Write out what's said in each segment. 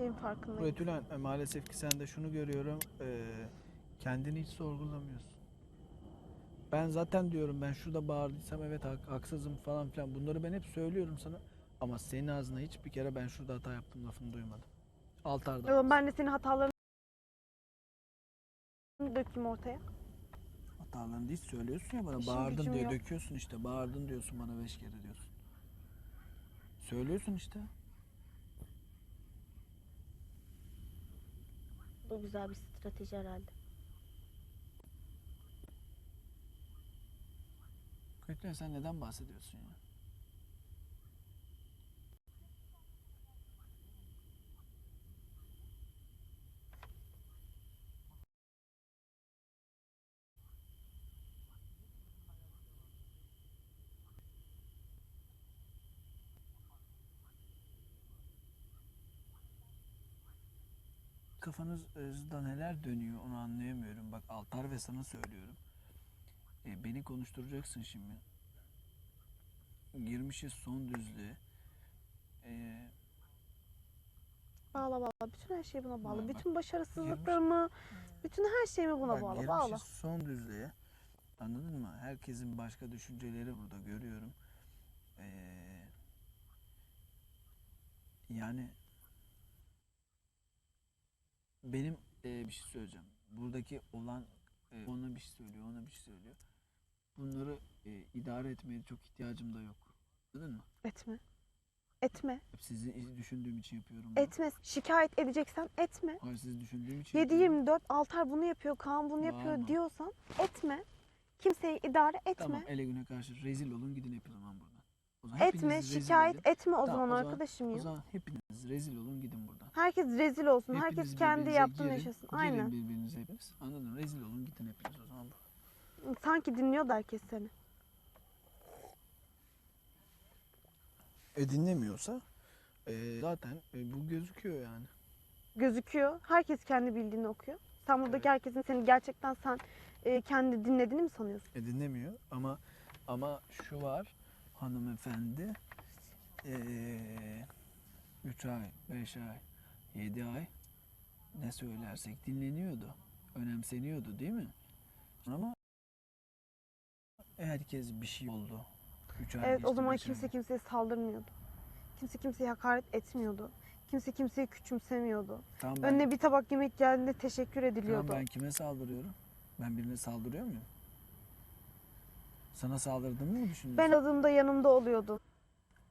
şeyin farkındayım. Betülen e, maalesef ki sen de şunu görüyorum. e, kendini hiç sorgulamıyorsun. Ben zaten diyorum ben şurada bağırdıysam evet hak- haksızım falan filan. Bunları ben hep söylüyorum sana. Ama senin ağzına hiçbir kere ben şurada hata yaptım lafını duymadım. Altarda. Ama ben de senin hatalarını dökeyim ortaya. Hatalarını değil söylüyorsun ya bana. İşim Bağırdın gücüm diye yok. döküyorsun işte. Bağırdın diyorsun bana beş kere diyorsun. Söylüyorsun işte. Bu güzel bir strateji herhalde. Kötüler sen neden bahsediyorsun ya? Kafanızda neler dönüyor onu anlayamıyorum. Bak Altar ve sana söylüyorum. E, beni konuşturacaksın şimdi. Girmişiz son düzlüğe. E, Bağla bağla. Bütün her şey buna bağlı. Bak, Bütün başarısızlıklarımı, bütün her şeyimi buna bak, bağlı. girmişiz Bağla. son düzlüğe. Anladın mı? Herkesin başka düşünceleri burada görüyorum. E, yani benim e, bir şey söyleyeceğim. Buradaki olan e, ona bir şey söylüyor, ona bir şey söylüyor. Bunları e, idare etmeye çok ihtiyacım da yok. Anladın mı? Etme. Etme. Hep sizi düşündüğüm için yapıyorum. bunu. Etme. Şikayet edeceksen etme. Hayır sizi düşündüğüm için yapıyorum. 7-24 Altar bunu yapıyor, Kaan bunu yapıyor Bağırma. diyorsan etme. Kimseyi idare etme. Tamam ele güne karşı rezil olun gidin hep o zaman buradan. O etme, şikayet edin. etme o Tamam, zaman o zaman- arkadaşım O ya. zaman hepiniz rezil olun gidin buradan. Herkes rezil olsun. Herkes Hepiniz kendi birbirinize yaptığını girin, yaşasın. girin Aynen. birbirinize hepiniz. Anladın mı? Rezil olun gidin hepiniz o zaman. Sanki dinliyor da herkes seni. E dinlemiyorsa e, zaten e, bu gözüküyor yani. Gözüküyor. Herkes kendi bildiğini okuyor. Sen buradaki Evet. herkesin seni gerçekten sen e, kendi dinlediğini mi sanıyorsun? E dinlemiyor ama ama şu var hanımefendi 3 ay, 5 ay, 7 ay ne söylersek dinleniyordu. Önemseniyordu değil mi? Ama herkes bir şey oldu. 3 ay Evet o zaman ay kimse geçti. kimseye saldırmıyordu. Kimse kimseye hakaret etmiyordu. Kimse kimseyi küçümsemiyordu. Tamam ben, Önüne bir tabak yemek geldiğinde teşekkür tamam ediliyordu. ben kime saldırıyorum? Ben birine saldırıyor muyum? Sana saldırdığımı mı düşünüyorsun? Ben adımda yanımda oluyordu.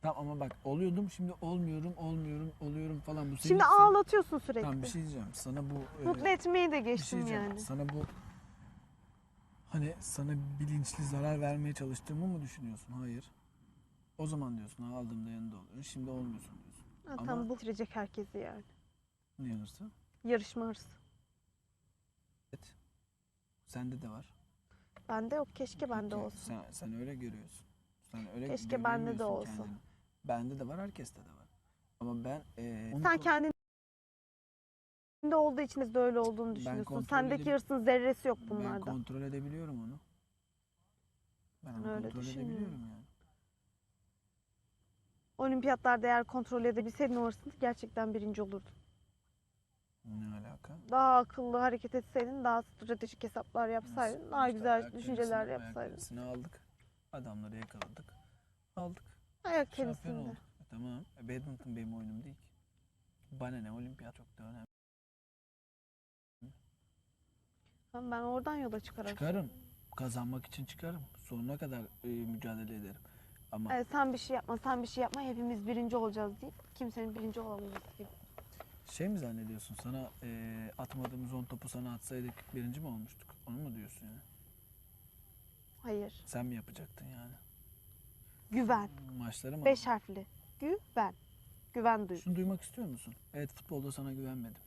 Tamam ama bak oluyordum şimdi olmuyorum, olmuyorum, oluyorum falan. Bu senin- Şimdi senin- ağlatıyorsun sürekli. Tamam bir şey diyeceğim. Sana bu e, Mutlu etmeyi de bir şey geçtim diyeceğim. yani. Sana bu hani sana bilinçli zarar vermeye çalıştığımı mı düşünüyorsun? Hayır. O zaman diyorsun "Ha, aldığımda yanında oluyorsun. Şimdi olmuyorsun diyorsun. Ha, ama- Tam bu bitirecek herkesi yani. Ne yanırsa? Yarışma hırsı. Evet. Sende de var. Bende yok. Keşke bende olsun. Sen, sen öyle görüyorsun. Sen öyle Keşke bende de göremiyorsun olsa. kendini. Bende de var, herkeste de var. Ama ben e, onu Sen ko- kendinde olduğu için de öyle olduğunu düşünüyorsun. kontrol Sendeki edip- hırsın zerresi yok ben bunlarda. kontrol edebiliyorum onu. Ben onu öyle kontrol düşünmüyorum. edebiliyorum yani. Olimpiyatlarda eğer kontrol edebilseydin o hırsını gerçekten birinci olurdun. Ne alaka? Daha akıllı hareket etseydin, daha stratejik hesaplar yapsaydın, Nasıl? daha güzel ayak düşünceler ayak yapsaydın. tenisini aldık. Adamları yakaladık. Aldık. Ayak tenisinde. E, tamam. E, badminton benim oyunum değil ki. Bana ne olimpiyat çok da önemli. Tamam, Ben oradan yola çıkarak. Çıkarım. Kazanmak için çıkarım. Sonuna kadar e, mücadele ederim. Ama Evet, sen bir şey yapma, sen bir şey yapma, hepimiz birinci olacağız deyip kimsenin birinci olamaması gibi. Şey mi zannediyorsun? Sana e, atmadığımız 10 topu sana atsaydık birinci mi olmuştuk? Onu mu diyorsun yani? Hayır. Sen mi yapacaktın yani? Güven. Maçları mı? Beş harfli. Güven. Güven duy. Şunu duymak istiyor musun? Evet futbolda sana güvenmedim.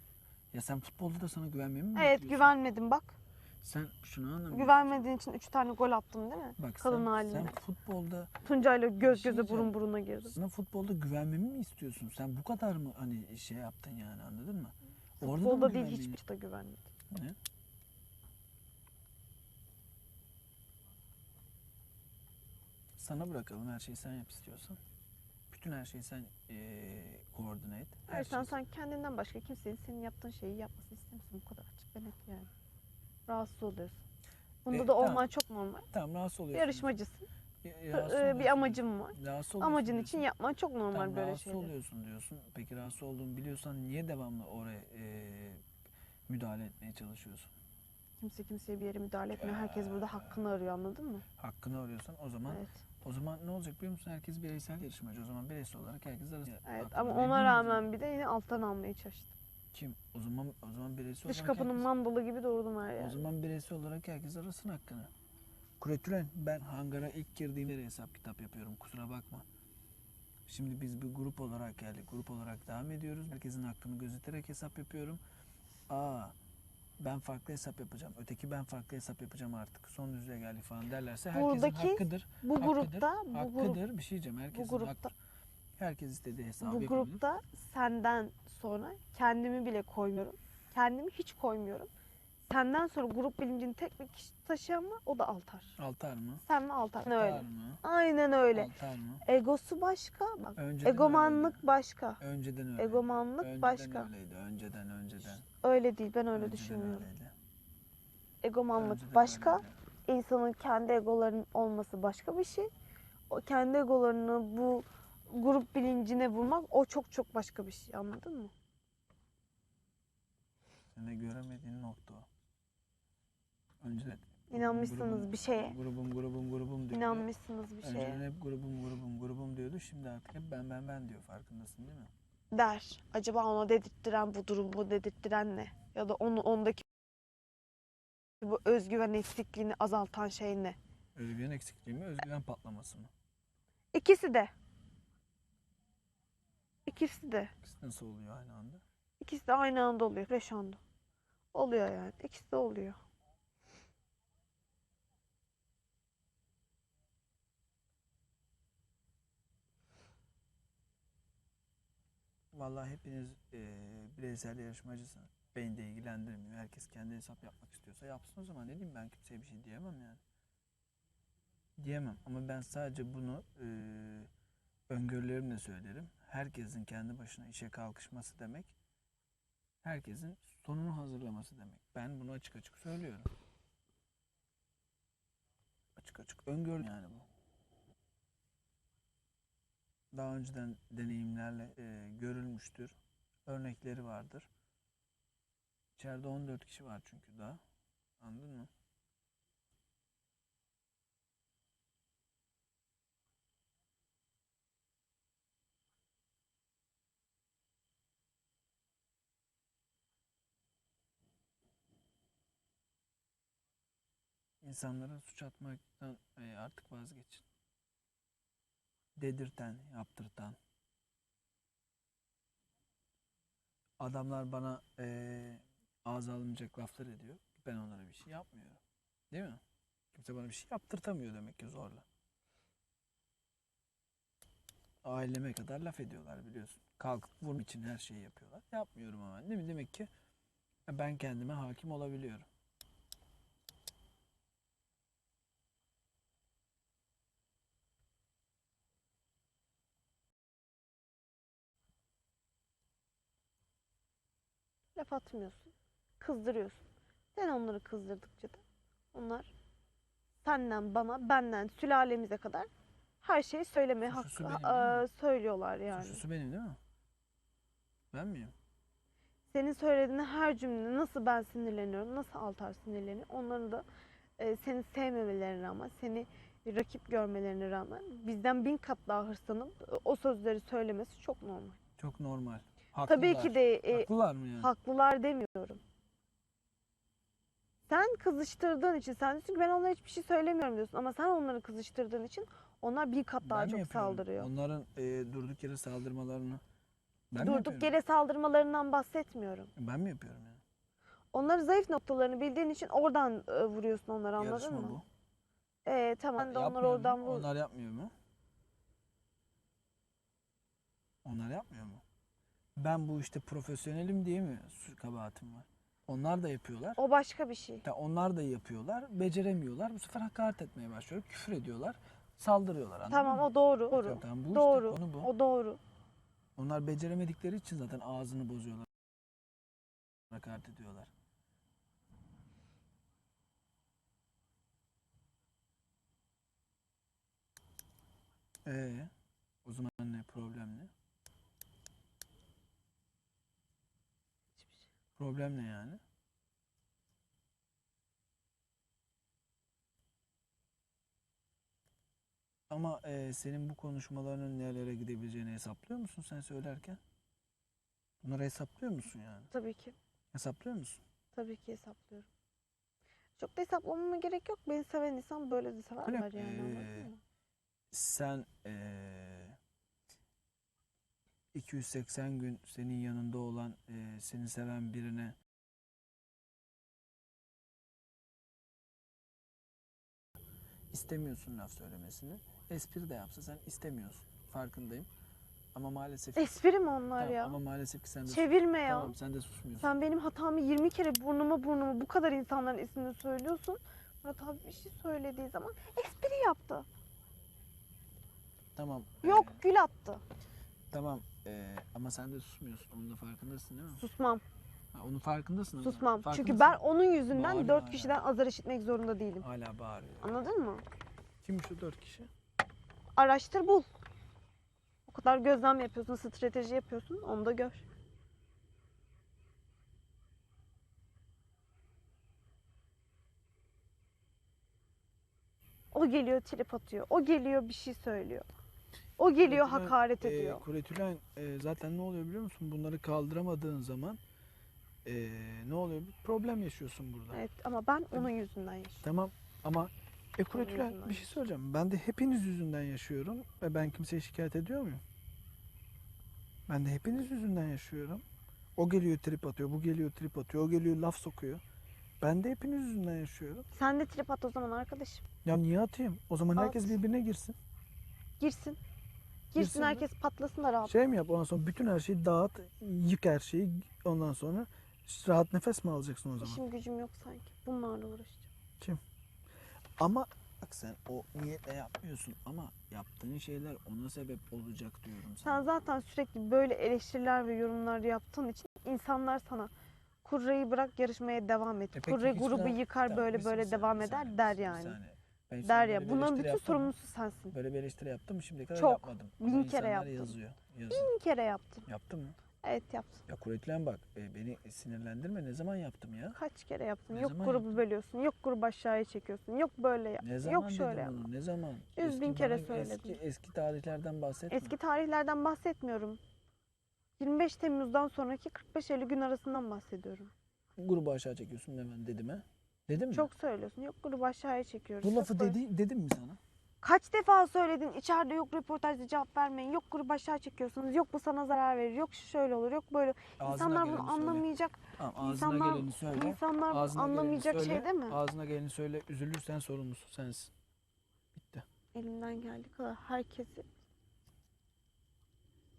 Ya sen futbolda da sana güvenmemi mi Evet bekliyorsun? güvenmedim bak. Sen şunu anlamıyorsun. Güvenmediğin için üç tane gol attın değil mi? Bak Kadın sen, haline. sen futbolda Tuncay'la göz şey göze diyeceğim. burun buruna girdin. sana futbolda güvenmemi mi istiyorsun? Sen bu kadar mı hani şey yaptın yani anladın mı? Orada mı Futbolda değil hiçbir şeyde güvenmedim. Ne? Sana bırakalım her şeyi sen yap istiyorsan. bütün her şeyi sen eee koordine et. Her Hayır, sen, şeyi- sen kendinden başka kimsenin senin yaptığın şeyi yapmasını istemiyorsun. Bu kadar açık ve net yani. Rahatsız oluyorsun. Bunda E, da tamam. olman çok normal. Tamam rahatsız oluyorsun. yarışmacısın. Ya- Ee, rahatsız bir oluyorsun. amacın var. Rahatsız oluyorsun Amacın diyorsun. için yapman çok normal Tamam, böyle rahatsız şeyler. oluyorsun diyorsun. Peki rahatsız olduğunu biliyorsan niye devamlı oraya eee, müdahale etmeye çalışıyorsun? Kimse kimseye bir yere müdahale etmiyor. Herkes burada hakkını arıyor anladın mı? Hakkını arıyorsan o zaman Evet. o zaman ne olacak biliyor musun? Herkes bireysel yarışmacı. O zaman bireysel olarak herkes arasında. Evet ama ona rağmen bir de yine alttan almaya çalıştım. Kim? O zaman o zaman bireysel Dış olarak kapının herkes- mandalı gibi durdum her O yerde. zaman bireysel olarak herkes arasın hakkını. Kuretülen ben hangara ilk girdiğimde hesap kitap yapıyorum kusura bakma. Şimdi biz bir grup olarak geldik. Grup olarak devam ediyoruz. Herkesin hakkını gözeterek hesap yapıyorum. Aa ben farklı hesap yapacağım. Öteki ben farklı hesap yapacağım artık. Son düzlüğe geldik falan derlerse herkesin Buradaki hakkıdır. Bu hakkıdır, grupta, bu, grup, hakkıdır. Bir şey diyeceğim. Herkesin grupta- hakkı. Herkes istediği hesabı bu yapabilir. grupta senden sonra kendimi bile koymuyorum. Kendimi hiç koymuyorum. Senden sonra grup bilincini tek bir kişi taşıyan var o da Altar. Altar mı? Sen ve Altar. Altar Öyle. mı? Aynen öyle. Altar mı? Egosu başka. Bak, Önceden egomanlık başka. öyleydi. Önceden öyle. Egomanlık önceden başka. öyleydi. Önceden önceden. Öyle değil. Ben öyle Önceden düşünmüyorum. öyleydi. Egomanlık Önceden başka. öyleydi. insanın kendi egolarının olması başka bir şey. O kendi egolarını bu grup bilincine vurmak o çok çok başka bir şey anladın mı? Senin göremediğin nokta o. Önceden İnanmışsınız grubum- bir şeye. Grubum grubum grubum diyordu. İnanmışsınız bir Önceden şeye. hep grubum grubum grubum diyordu. Şimdi artık hep ben ben ben diyor. Farkındasın değil mi? Der. Acaba ona dedirttiren bu durum, bu dedirttiren ne? Ya da onu ondaki bu özgüven eksikliğini azaltan şey ne? Özgüven eksikliği mi? Özgüven patlaması mı? İkisi de. İkisi de. İkisi nasıl oluyor aynı anda? İkisi de aynı anda oluyor. Fresh anda. Oluyor yani. İkisi de oluyor. Vallahi hepiniz eee bireysel yarışmacısınız. Beni de ilgilendirmiyor. Herkes kendi hesap yapmak istiyorsa yapsın o zaman. Ne diyeyim ben kimseye bir şey diyemem yani. Diyemem ama ben sadece bunu eee öngörülerimle söylerim. Herkesin kendi başına işe kalkışması demek herkesin sonunu hazırlaması demek. Ben bunu açık açık söylüyorum. Açık açık öngör yani bu. Daha önceden deneyimlerle e, görülmüştür. Örnekleri vardır. İçeride 14 kişi var çünkü daha. Anladın mı? İnsanlara suç atmaktan e, artık vazgeçin. Dedirten, yaptırtan. Adamlar bana e, ağız alınmayacak laflar ediyor. Ben onlara bir şey yapmıyorum. Değil mi? Kimse bana bir şey yaptırtamıyor demek ki zorla. Aileme kadar laf ediyorlar biliyorsun. Kalkıp vurmak için her şeyi yapıyorlar. Yapmıyorum ama değil mi? Demek ki ben kendime hakim olabiliyorum. Laf atmıyorsun. Kızdırıyorsun. Sen onları kızdırdıkça da onlar senden bana, benden sülalemize kadar her şeyi söylemeye Suçlusu hakkı benim, değil mi? eee, söylüyorlar yani. Suçlusu benim değil mi? Ben miyim? Senin söylediğin her cümle nasıl ben sinirleniyorum, nasıl Altar sinirleniyor. Onların da e, seni sevmemelerine rağmen, seni rakip görmelerine rağmen bizden bin kat daha hırslanıp e, o sözleri söylemesi çok normal. Çok normal. Tabii ki de e, Haklılar mı yani? haklılar demiyorum. Sen kızıştırdığın için, sen diyorsun ki ben onlara hiçbir şey söylemiyorum diyorsun ama sen onları kızıştırdığın için onlar bin kat daha Ben çok saldırıyor. Onların e, durduk yere saldırmalarını ben Durduk yere saldırmalarından bahsetmiyorum. Ben mi yapıyorum yani? Onların zayıf noktalarını bildiğin için oradan e, vuruyorsun onları anladın Yarışma mı? bu. Ee, tamam ben de mu? oradan vur. Onlar yapmıyor mu? Onlar yapmıyor mu? Ben bu işte profesyonelim diye mi kabahatim var? Onlar da yapıyorlar. O başka bir şey. Ya onlar da yapıyorlar. Beceremiyorlar. Bu sefer hakaret etmeye başlıyor. Küfür ediyorlar. saldırıyorlar Tamam mı? o doğru. Doğru. Tamam, bu işte, doğru. konu bu. O doğru. Onlar beceremedikleri için zaten ağzını bozuyorlar. Hakaret ediyorlar. Ee, o zaman ne problem ne? Problem ne yani? Ama e, senin bu konuşmalarının nerelere gidebileceğini hesaplıyor musun sen söylerken? Bunları hesaplıyor musun yani? Tabii ki. Hesaplıyor musun? Tabii ki hesaplıyorum. Çok da hesaplamama gerek yok. Beni seven insan böyle de sever var yani mı? Sen e, 280 gün senin yanında olan, e, seni seven birine istemiyorsun laf söylemesini. Espri de yapsa sen istemiyorsun. Farkındayım. Ama maalesef Espri mi onlar Tamam, ya? ama maalesef ki sen de Çevirme ya. Tamam sen de susmuyorsun. Sen benim hatamı 20 kere burnuma burnuma bu kadar insanların ismini söylüyorsun. Murat abi bir şey söylediği zaman espri yaptı. Tamam. Yok e, gül attı. tamam. E, ama sen de susmuyorsun. Onun da farkındasın değil mi? Susmam. Ha, onun farkındasın ama. Susmam. Çünkü Farkındasın. ben onun yüzünden Bağırıyor dört hala. kişiden azar işitmek zorunda değilim. Hala bağırıyor. Anladın mı? Kim şu dört kişi? Araştır bul. O kadar gözlem yapıyorsun, strateji yapıyorsun. Onu da gör. O geliyor trip atıyor. O geliyor bir şey söylüyor. O geliyor Kuretülen, hakaret e, ediyor. Kuretülen e, zaten ne oluyor biliyor musun? Bunları kaldıramadığın zaman e, ne oluyor? Bir problem yaşıyorsun burada. Evet ama ben onun yüzünden yaşıyorum. Tamam ama e Kuretülen bir şey söyleyeceğim. Ben de hepiniz yüzünden yaşıyorum ve ben kimseye şikayet ediyor muyum? Ben de hepiniz yüzünden yaşıyorum. O geliyor trip atıyor, bu geliyor trip atıyor, o geliyor laf sokuyor. Ben de hepiniz yüzünden yaşıyorum. Sen de trip at o zaman arkadaşım. Ya niye atayım? O zaman herkes At. birbirine girsin. Girsin. Girsin herkes patlasın da rahat. Şey mi yap ondan sonra bütün her şeyi dağıt, yık her şeyi ondan sonra rahat nefes mi alacaksın o zaman? İşim gücüm yok sanki. Bunlarla uğraşacağım. Ama bak sen o niyetle yapmıyorsun ama yaptığın şeyler ona sebep olacak diyorum sana. Sen zaten sürekli böyle eleştiriler ve yorumlar yaptığın için insanlar sana kurreyi bırak yarışmaya devam et. E peki Kurre hiç grubu daha- yıkar Tamam, böyle bir böyle saniye, devam bir eder saniye, der bir yani. saniye. Ben hiç Der sana ya. böyle bir Bunların bütün yaptım sorumlusu sensin. Böyle bir eleştiri yaptım mı şimdiye kadar Çok. yapmadım. Bin Ama kere yaptım. yazıyor. yazıyor. Bir kere yaptım. Yaptın mı? Evet yaptım. Ya Kuretülen bak e, beni sinirlendirme ne zaman yaptım ya? Kaç kere yaptım. Ne yok grubu yaptın? bölüyorsun. Yok grubu aşağıya çekiyorsun. Yok böyle yap. Ne zaman Yok şöyle yap. Ne zaman? Yüz bin kere söyledim. Eski, eski tarihlerden bahsetme. Eski tarihlerden bahsetmiyorum. 25 Temmuz'dan sonraki 45-50 gün arasından bahsediyorum. Grubu aşağı çekiyorsun hemen dedim ha. Dedim mi? Çok söylüyorsun. Yok grubu aşağıya çekiyoruz. Bu lafı dedi, dedim mi sana? Kaç defa söyledin içeride yok röportajda cevap vermeyin. Yok grubu aşağı çekiyorsunuz. Yok bu sana zarar verir. Yok şu şöyle olur. Yok böyle. Ağzına İnsanlar geleni bunu söyle. anlamayacak. Tamam, ağzına İnsanlar, geleni söyle. insanlar Ağzına geleni anlamayacak söyle. şey değil mi? Ağzına geleni söyle. Üzülürsen sorumlusu sensin. Bitti. Elimden geldiği kadar herkesi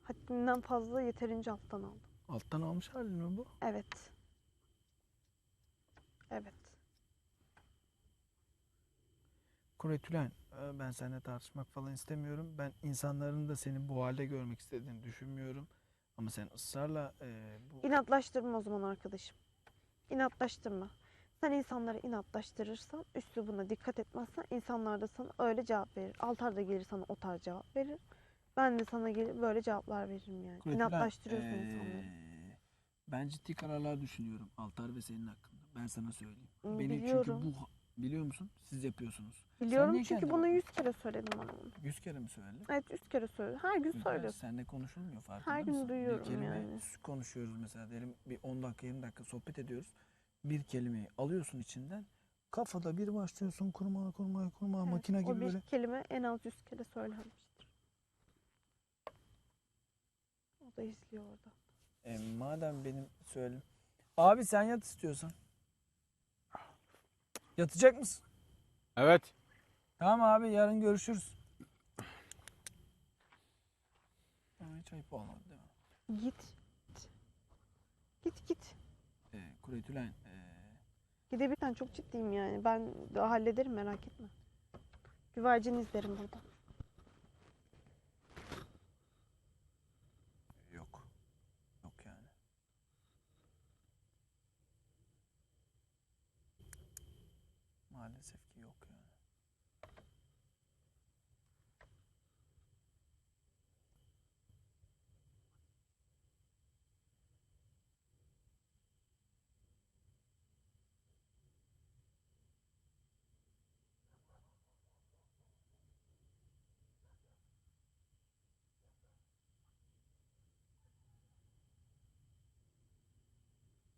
haddinden fazla yeterince alttan aldım. Alttan almış halin mi bu? Evet. Evet. Kuretülen, e, ben seninle tartışmak falan istemiyorum. Ben insanların da seni bu halde görmek istediğini düşünmüyorum. Ama sen ısrarla e, bu... İnatlaştırma o zaman arkadaşım. İnatlaştırma. Sen insanları inatlaştırırsan, üslubuna dikkat etmezsen insanlar da sana öyle cevap verir. Altar da gelir sana o tarz cevap verir. Ben de sana gelir böyle cevaplar veririm yani. Kuretülen, İnatlaştırıyorsun e, insanları. Ben ciddi kararlar düşünüyorum Altar ve senin hakkında. Ben sana söyleyeyim. Hı, Beni biliyorum. çünkü bu biliyor musun? Siz yapıyorsunuz. Biliyorum niye çünkü kendine bunu bakmıyorsun? yüz kere söyledim bana bunu. Yüz kere mi söyledin? Evet yüz kere söyledim. Her gün Güzel, söylüyorsun. Seninle konuşulmuyor farkında Her gün mısın? duyuyorum bir kelime yani. konuşuyoruz mesela diyelim bir 10 dakika 20 dakika sohbet ediyoruz. Bir kelimeyi alıyorsun içinden. Kafada bir başlıyorsun kurmaya kurmaya kurmaya Evet, makine o gibi bir böyle. kelime en az yüz kere söylenmiştir. O da izliyor orada. E, madem benim söyleyeyim. Abi sen yat istiyorsan. Yatacak mısın? Evet. Tamam abi yarın görüşürüz. Ama hiç ayıp olmadı değil mi? Git. Git git. E, Kuretülen e, Gidebilirsen çok ciddiyim yani. Ben de hallederim merak etme. Güvercin izlerim burada. Maalesef ki yok yani.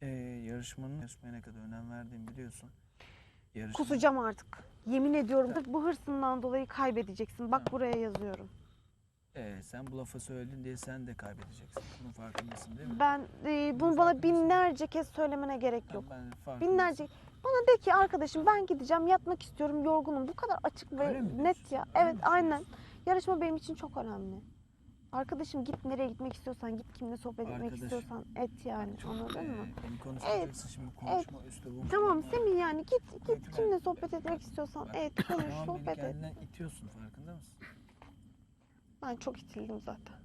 Ee, yarışmanın yarışmaya ne kadar önem verdiğimi biliyorsun. Yarışma- Kusacağım artık. Yemin ediyorum sırf bu hırsından dolayı kaybedeceksin. Bak Tamam. buraya yazıyorum. Ee, sen bu lafı söyledin diye sen de kaybedeceksin. Bunun farkındasın değil mi? Ben e, bunu bana binlerce kez söylemene gerek yok. Ben. Binlerce. Bana de ki arkadaşım ben gideceğim yatmak istiyorum yorgunum. Bu kadar açık ve Öyle net ya. Öyle Evet mi aynen. Yarışma benim için çok önemli. Arkadaşım git nereye gitmek istiyorsan git kimle sohbet etmek Arkadaşım. istiyorsan et yani Çok, anladın ee, mı? Beni konuşacaksın şimdi konuşma üslubum. Tamam falan. Semih yani git git ben- kimle sohbet etmek istiyorsan Bak, et konuş Tamam sohbet et. kendinden itiyorsun farkında mısın? Ben çok itildim zaten.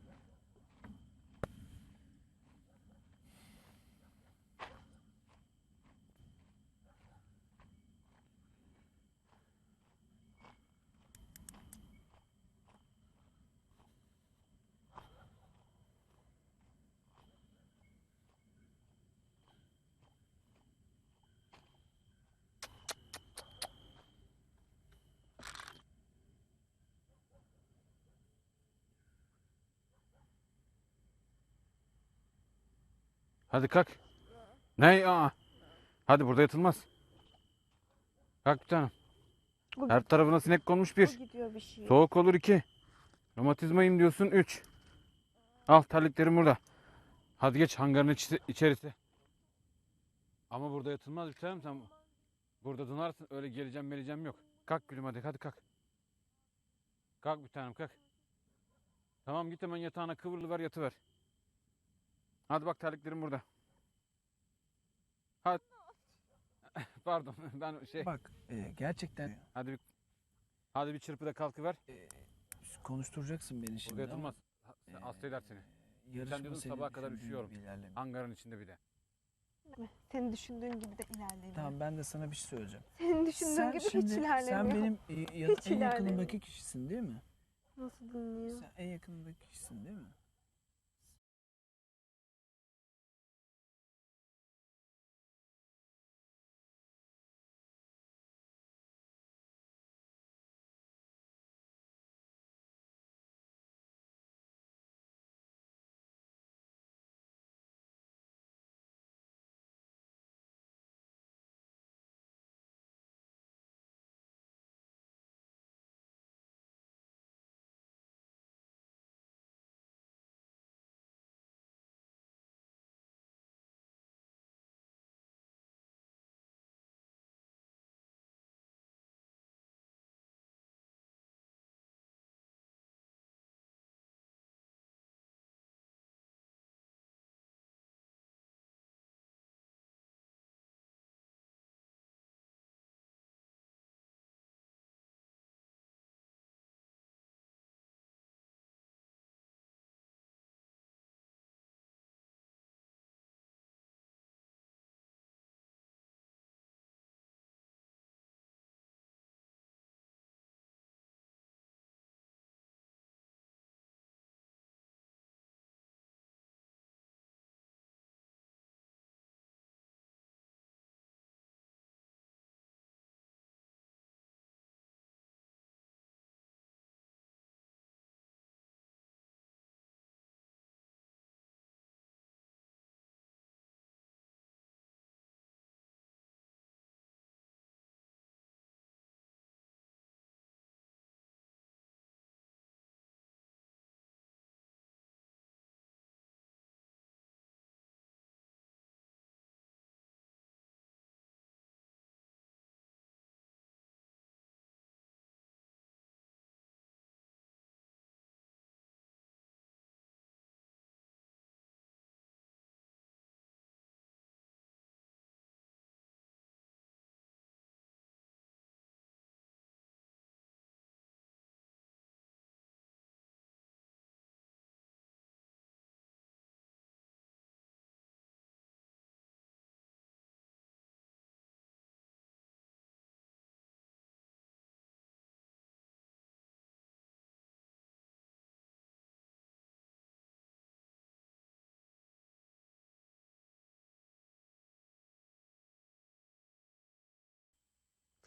Hadi kalk. Ne? Aa. Hadi burada yatılmaz. Kalk bir tanem. Her tarafına sinek konmuş bir. gidiyor bir şey. Soğuk olur iki. Romatizmayım diyorsun üç. Al terliklerim burada. Hadi geç hangarın içi- içerisi. Ama burada yatılmaz bir tanem sen. Burada donarsın öyle geleceğim geleceğim yok. Kalk gülüm hadi hadi kalk. Kalk bir tanem kalk. Tamam git hemen yatağına kıvrılıver yatıver. Hadi bak terliklerim burada. Hadi. Pardon ben şey. Bak e, gerçekten Hadi bir, hadi bir çırpıda kalkıver. e, konuşturacaksın beni şimdi Burada ama, yatılmaz. Ha- e, Hasta eder seni. yarışma diyordun senin sabaha kadar düşündüğün üşüyorum. gibi ilerlemiyor. İçinde bir de. Senin düşündüğün gibi de ilerlemiyor. Tamam ben de sana bir şey söyleyeceğim. Senin düşündüğün sen gibi şimdi hiç ilerlemiyor. sen benim e, ya- Hiç en yakınımdaki ilerlemiyor. kişisin değil mi? Nasıl dinliyor? Sen en yakınımdaki kişisin değil mi?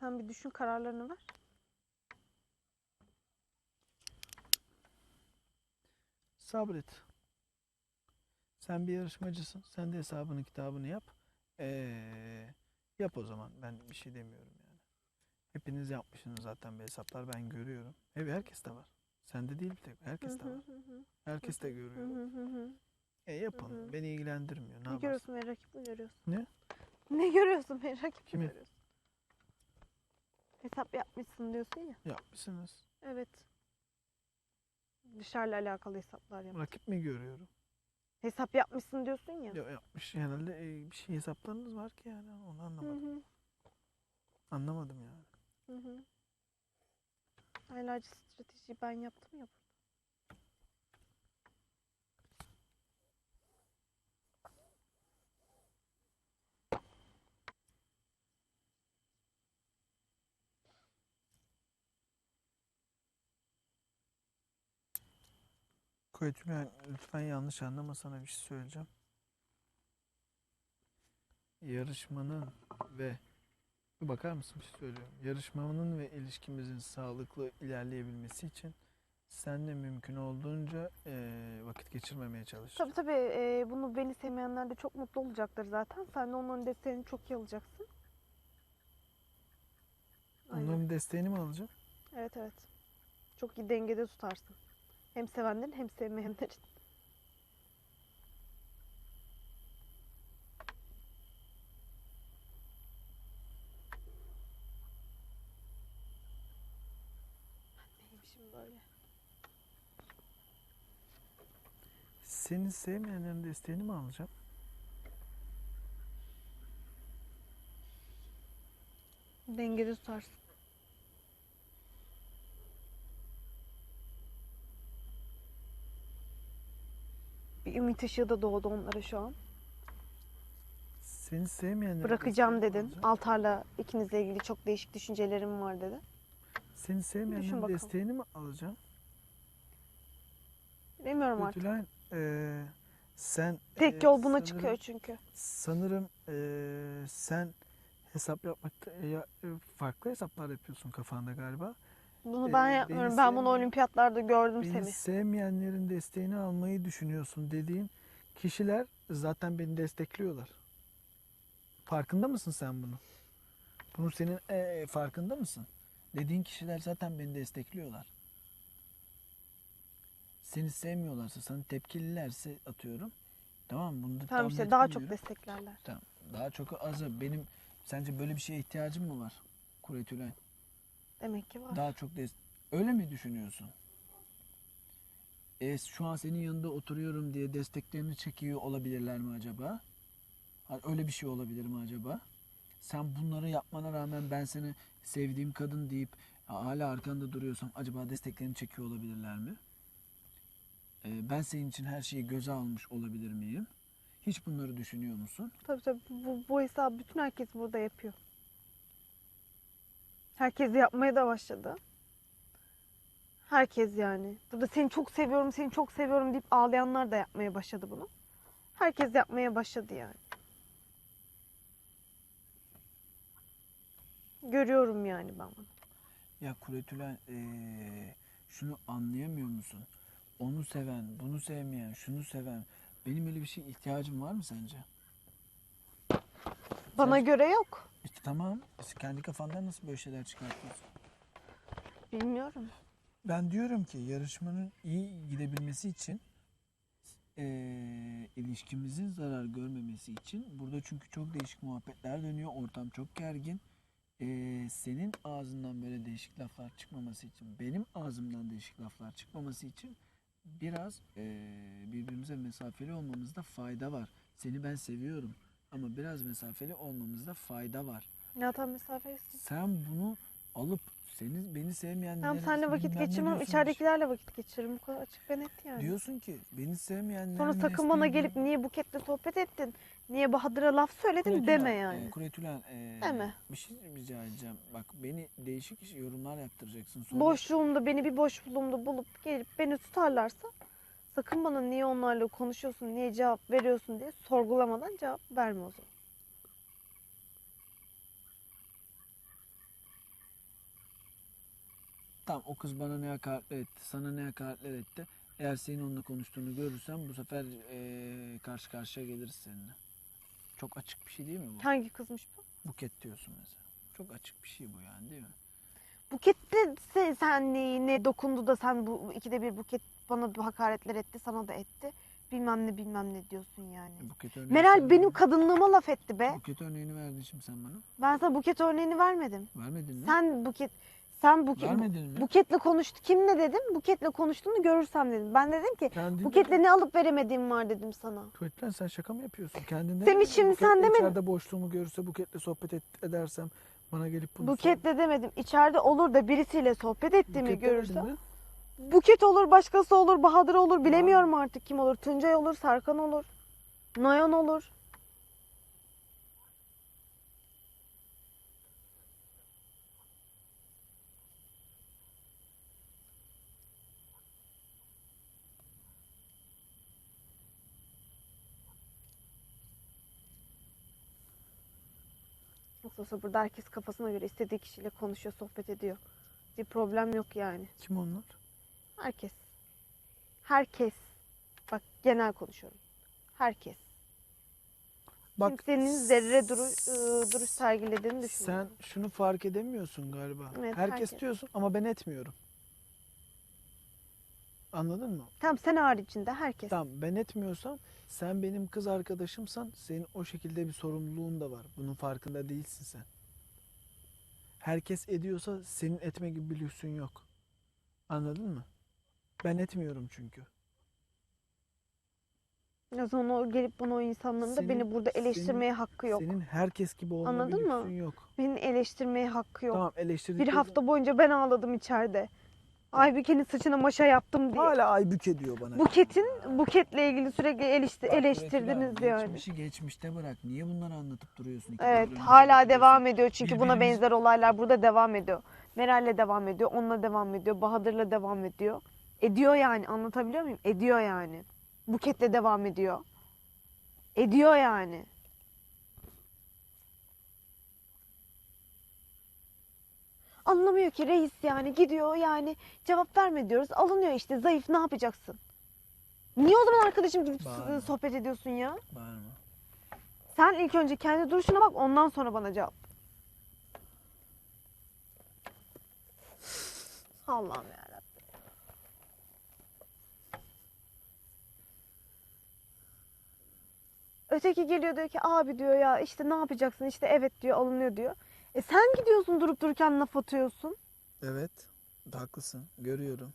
Sen bir düşün kararlarını ver. Sabret. Sen bir yarışmacısın. Sen de hesabını kitabını yap. Ee, yap o zaman. Ben bir şey demiyorum yani. Hepiniz yapmışsınız zaten bir hesaplar. Ben görüyorum. Evet herkes de var. Sende değil bir tek. Herkes de var. Herkes de görüyor. E yapın. Beni ilgilendirmiyor. Ne, Ne yaparsın? görüyorsun beni rakip mi görüyorsun? Ne? Ne görüyorsun beni rakip mi Kimi? görüyorsun? Hesap yapmışsın diyorsun ya. Yapmışsınız. Evet. Dışarıyla alakalı hesaplar yap. Rakip mi görüyorum? Hesap yapmışsın diyorsun ya. Ya yapmış. Herhalde e, bir şey hesaplarınız var ki yani. Onu Hı anlamadım. hı. Anlamadım yani. Hı hı. Aylarca stratejiyi ben yaptım ya. Koytülen lütfen yanlış anlama sana bir şey söyleyeceğim. Yarışmanın ve bakar mısın bir şey söylüyorum. Yarışmanın ve ilişkimizin sağlıklı ilerleyebilmesi için senle mümkün olduğunca eee, vakit geçirmemeye çalış. Tabii tabii e, bunu beni sevmeyenler de çok mutlu olacaktır zaten. Sen de onların desteğini çok iyi alacaksın. Aynen. Onların desteğini mi alacağım? Evet evet. Çok iyi dengede tutarsın. Hem sevenlerin hem sevmeyenlerin. Neymişim böyle? Seni sevmeyenlerin desteğini mi alacağım? Dengede tutarsın. Bir ümit ışığı da doğdu onlara şu an. Seni sevmeyenlerin Bırakacağım dedin. alacağım? Altar'la ikinizle ilgili çok değişik düşüncelerim var dedi. Seni sevmeyenlerin desteğini mi alacağım? Bilemiyorum artık. Ötülen eee, sen Tek eee, yol buna sanırım- çıkıyor çünkü. Sanırım eee, sen hesap yapmakta ya, e, farklı hesaplar yapıyorsun kafanda galiba. Bunu Ee, ben beni yapmıyorum. Ben bunu sevmeyen- olimpiyatlarda gördüm Beni seni. sevmeyenlerin desteğini almayı düşünüyorsun dediğin kişiler zaten beni destekliyorlar. Farkında mısın sen bunu? Bunu senin e, farkında mısın? Dediğin kişiler zaten beni destekliyorlar. Seni sevmiyorlarsa, sana tepkililerse atıyorum. Tamam mı? Bunu da Tamam tam işte daha çok desteklerler. Tamam. Daha çok azı. Benim sence böyle bir şeye ihtiyacım mı var? Kuretülen. Demek ki var. Daha çok des Öyle mi düşünüyorsun? E, şu an senin yanında oturuyorum diye desteklerini çekiyor olabilirler mi acaba? Ha, Öyle bir şey olabilir mi acaba? Sen bunları yapmana rağmen ben seni sevdiğim kadın deyip hala arkanda duruyorsam acaba desteklerini çekiyor olabilirler mi? E, ben senin için her şeyi göze almış olabilir miyim? Hiç bunları düşünüyor musun? Tabii tabii bu, bu hesabı bütün herkes burada yapıyor. Herkes yapmaya da başladı. Herkes yani. Burada seni çok seviyorum, seni çok seviyorum deyip ağlayanlar da yapmaya başladı bunu. Herkes yapmaya başladı yani. Görüyorum yani ben bunu. Ya Kuretülen eee, şunu anlayamıyor musun? Onu seven, bunu sevmeyen, şunu seven. Benim öyle bir şeye ihtiyacım var mı sence? Bana Sen- göre yok. İşte tamam. Biz kendi kafandan nasıl böyle şeyler çıkartıyorsun? Bilmiyorum. Ben diyorum ki yarışmanın iyi gidebilmesi için eee, ilişkimizin zarar görmemesi için burada çünkü çok değişik muhabbetler dönüyor. Ortam çok gergin. Eee, senin ağzından böyle değişik laflar çıkmaması için, benim ağzımdan değişik laflar çıkmaması için biraz eee, birbirimize mesafeli olmamızda fayda var. Seni ben seviyorum ama biraz mesafeli olmamızda fayda var. Ya tam mesafesin. Sen bunu alıp seni beni sevmeyenlere Tamam seninle vakit geçirmem, içeridekilerle vakit geçiririm. Bu kadar açık ve net yani. Diyorsun ki beni sevmeyenlerin Sonra sakın bana gelip niye Buket'le sohbet ettin, niye Bahadır'a laf söyledin Kuretülen, deme yani. e, Kuretülen, e, Deme. bir şey rica edeceğim. Bak beni değişik yorumlar yaptıracaksın. Sonra Boşluğumda beni bir boşluğumda bulup gelip beni tutarlarsa sakın bana niye onlarla konuşuyorsun, niye cevap veriyorsun diye sorgulamadan cevap verme o zaman. Tamam o kız bana ne hakaretler etti, sana ne hakaretler etti. Eğer senin onunla konuştuğunu görürsem bu sefer eee, karşı karşıya geliriz seninle. Çok açık bir şey değil mi bu? Hangi kızmış bu? Buket diyorsun mesela. Çok açık bir şey bu yani değil mi? Buket de se- sen ne, ne dokundu da sen bu ikide bir Buket bana bu hakaretler etti, sana da etti. Bilmem ne bilmem ne diyorsun yani. Buket örneği Meral sen- benim kadınlığıma laf etti be. Buket örneğini verdin şimdi sen bana. Ben sana Buket örneğini vermedim. Vermedin mi? Sen Buket sen Buket Vermedin mi? Buket'le konuştu. Kim ne dedim? Buket'le konuştuğunu görürsem dedim. Ben dedim ki Kendin Buket'le ne alıp veremediğim var dedim sana. Tuvaletten sen şaka mı yapıyorsun? Kendinden Semih, şimdi sen demedin. İçeride boşluğumu görürse Buket'le sohbet et- edersem bana gelip bunu sor. Buket'le demedim. İçeride olur da birisiyle sohbet ettiğimi Buket demedin mi? Buket olur, başkası olur, Bahadır olur. Bilemiyorum artık kim olur. Tuncay olur, Serkan olur. Noyan olur. Nasıl olsa burada herkes kafasına göre istediği kişiyle konuşuyor, sohbet ediyor. Bir problem yok yani. Kim onlar? Herkes. Herkes. Bak genel konuşuyorum. Herkes. Bak Kimsenin zerre duru, ıı, duruş sergilediğini sen düşünüyorum. şunu fark edemiyorsun galiba. Evet, herkes, herkes. diyorsun ama ben etmiyorum. Anladın mı? Tamam sen haricinde herkes. Tamam ben etmiyorsam sen benim kız arkadaşımsan senin o şekilde bir sorumluluğun da var. Bunun farkında değilsin sen. Herkes ediyorsa senin etme gibi bir lüksün yok. Anladın mı? Ben etmiyorum çünkü. Zaman o gelip bana o insanların da Senin- beni burada eleştirmeye hakkı yok. Senin herkes gibi olma Anladın bir mı? yok. Beni eleştirmeye hakkı yok. Tamam eleştirdikleri Bir hafta boyunca ben ağladım içeride. Aybüke'nin saçına maşa yaptım diye. hala aybük ediyor bana. Buket'in Buket'le ilgili sürekli eleşti- Bak, eleştirdiniz Betül abi, yani. Geçmişi geçmişte bırak. Niye bunları anlatıp duruyorsun? İki Evet hala devam ediyor çünkü buna Birbirimiz- benzer olaylar burada devam ediyor. Meral'le devam ediyor, onunla devam ediyor, Bahadır'la devam ediyor. Ediyor yani anlatabiliyor muyum? Ediyor yani. Buket'le devam ediyor. Ediyor yani. Anlamıyor ki reis yani gidiyor yani cevap verme diyoruz. Alınıyor işte zayıf ne yapacaksın? Niye o zaman arkadaşım gidip Bağırma. sohbet ediyorsun ya? Bağırma. Sen ilk önce kendi duruşuna bak ondan sonra bana cevap. Allah'ım yarabbim. Öteki geliyor diyor ki abi diyor ya işte ne yapacaksın işte evet diyor alınıyor diyor. E sen gidiyorsun durup dururken laf atıyorsun. Evet. Haklısın. Görüyorum.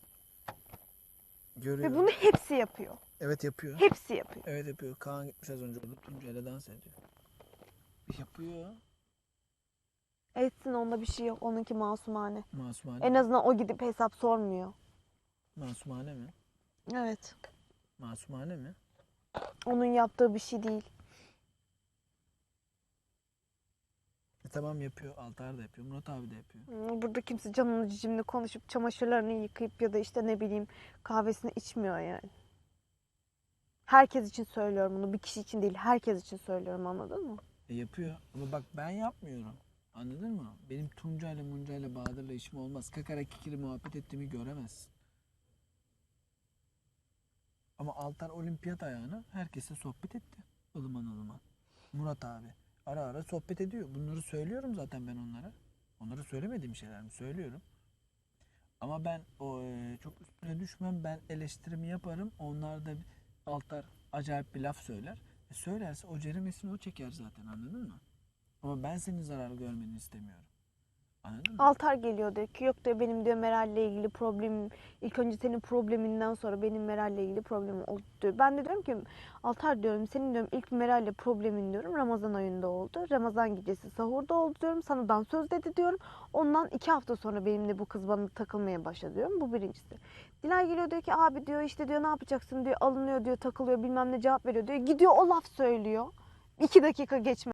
Ve Görüyorum. bunu hepsi yapıyor. Evet yapıyor. Hepsi yapıyor. Evet yapıyor. Kaan gitmiş az önce orada Tuncay'la dans ediyor. Yapıyor. Etsin onda bir şey yok. Onunki masumane. Masumane. En azından o gidip hesap sormuyor. Masumane mi? Evet. Masumane mi? Onun yaptığı bir şey değil. E tamam yapıyor. Altar da yapıyor. Murat abi de yapıyor. Burada kimse canını cicimli konuşup çamaşırlarını yıkayıp ya da işte ne bileyim kahvesini içmiyor yani. Herkes için söylüyorum bunu. Bir kişi için değil, herkes için söylüyorum anladın mı? E yapıyor. Ama bak ben yapmıyorum. Anladın mı? Benim Tuncay'la Muncay'la Bahadır'la işim olmaz. Kakara kikiri muhabbet ettiğimi göremezsin. Ama Altar olimpiyat ayağına herkese sohbet etti. ılıman ılıman. Murat abi. Ara ara sohbet ediyor. Bunları söylüyorum zaten ben onlara. Onlara söylemediğim şeyler mi? Söylüyorum. Ama ben o e, çok üstüne düşmem. Ben eleştirimi yaparım. Onlar da Altar acayip bir laf söyler. E söylerse o ceremesini o çeker zaten anladın mı? Ama ben senin zarar görmeni istemiyorum. Altar geliyor diyor ki yok diyor benim diyor Meral'le ilgili problemim ilk önce senin probleminden sonra benim Meral'le ilgili problemim oldu diyor. Ben de diyorum ki Altar diyorum senin diyorum ilk Meral'le problemin diyorum Ramazan ayında oldu. Ramazan gecesi sahurda oldu diyorum. Sana dansöz dedi diyorum. Ondan iki hafta sonra benimle bu kız bana takılmaya başladı diyorum. Bu birincisi. Dilay geliyor diyor ki abi diyor işte diyor ne yapacaksın diyor alınıyor diyor takılıyor bilmem ne cevap veriyor diyor. Gidiyor o laf söylüyor. İki dakika geçmez.